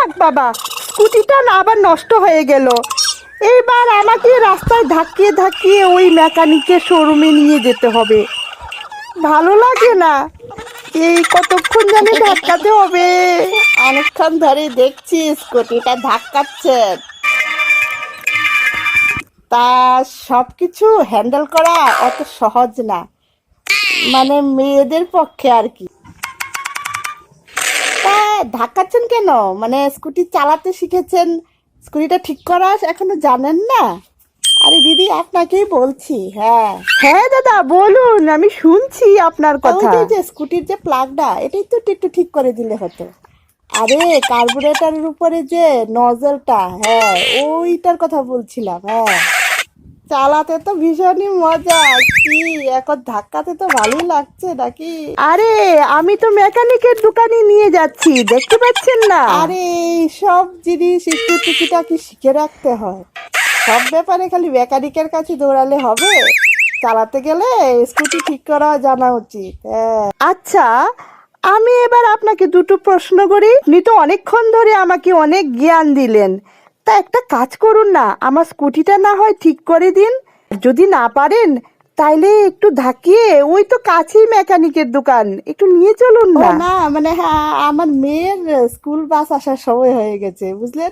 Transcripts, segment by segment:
যাক বাবা, স্কুটিটা না আবার নষ্ট হয়ে গেল। এইবার আমাকে রাস্তায় ধাক্কিয়ে ধাক্কিয়ে ওই মেকানিকের শোরুমে নিয়ে যেতে হবে। ভালো লাগে না। এই কতক্ষণ জানি ধাক্কাতে হবে। অনেকক্ষণ ধরে দেখছি স্কুটিটা ধাক্কাচ্ছেন তা সব কিছু হ্যান্ডেল করা অত সহজ না। মানে মেয়েদের পক্ষে আর কি। ধাক্কাচ্ছেন কেন? মানে স্কুটি চালাতে শিখেছেন স্কুটিটা ঠিক করা এখনও জানেন না? আরে দিদি আপনাকেই বলছি হ্যাঁ। হ্যাঁ দাদা বলুন আমি শুনছি আপনার কথা। ওই যে স্কুটির যে প্লাগটা এটাই তো একটু ঠিক করে দিলে হতো। আরে কার্বুরেটরের উপরে যে নজলটা হ্যাঁ ওইটার কথা বলছিলাম হ্যাঁ। চালাতে তো ভীষণই মজা। কি এখন ধাক্কাতে তো ভালোই লাগছে নাকি? আরে আমি তো মেকানিকের দোকানে নিয়ে যাচ্ছি দেখতে পাচ্ছেন না? আরে সব জিনিস একটু টুকিটাকি শিখে রাখতে হয়। সব ব্যাপারে খালি মেকানিকের কাছে দৌড়ালে হবে। চালাতে গেলে স্কুটি ঠিক করা জানা উচিত হ্যাঁ। আচ্ছা আমি এবার আপনাকে দুটো প্রশ্ন করি। আপনি তো অনেকক্ষণ ধরে আমাকে অনেক জ্ঞান দিলেন। তা একটা কাজ করুন না আমার স্কুটিটা না হয় ঠিক করে দিন। যদি না পারেন তাইলে একটু ধাকিয়ে ওই তো কাছেই মেকানিকের দোকান একটু নিয়ে চলুন না। না মানে হ্যাঁ আমার মেয়ের স্কুল বাস আসার সময় হয়ে গেছে বুঝলেন?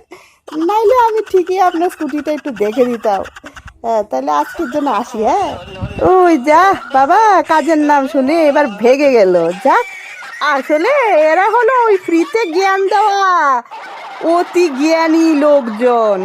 নাইলে আমি ঠিকই আপনার স্কুটিটা একটু দেখে দিতাম। হ্যাঁ তাহলে আজকের জন্য আসি হ্যাঁ? ওই যা বাবা কাজের নাম শুনে এবার ভেগে গেল। যা আসলে এরা হলো ওই ফ্রিতে জ্ঞান দেওয়া। অতি জ্ঞানী লোকজন।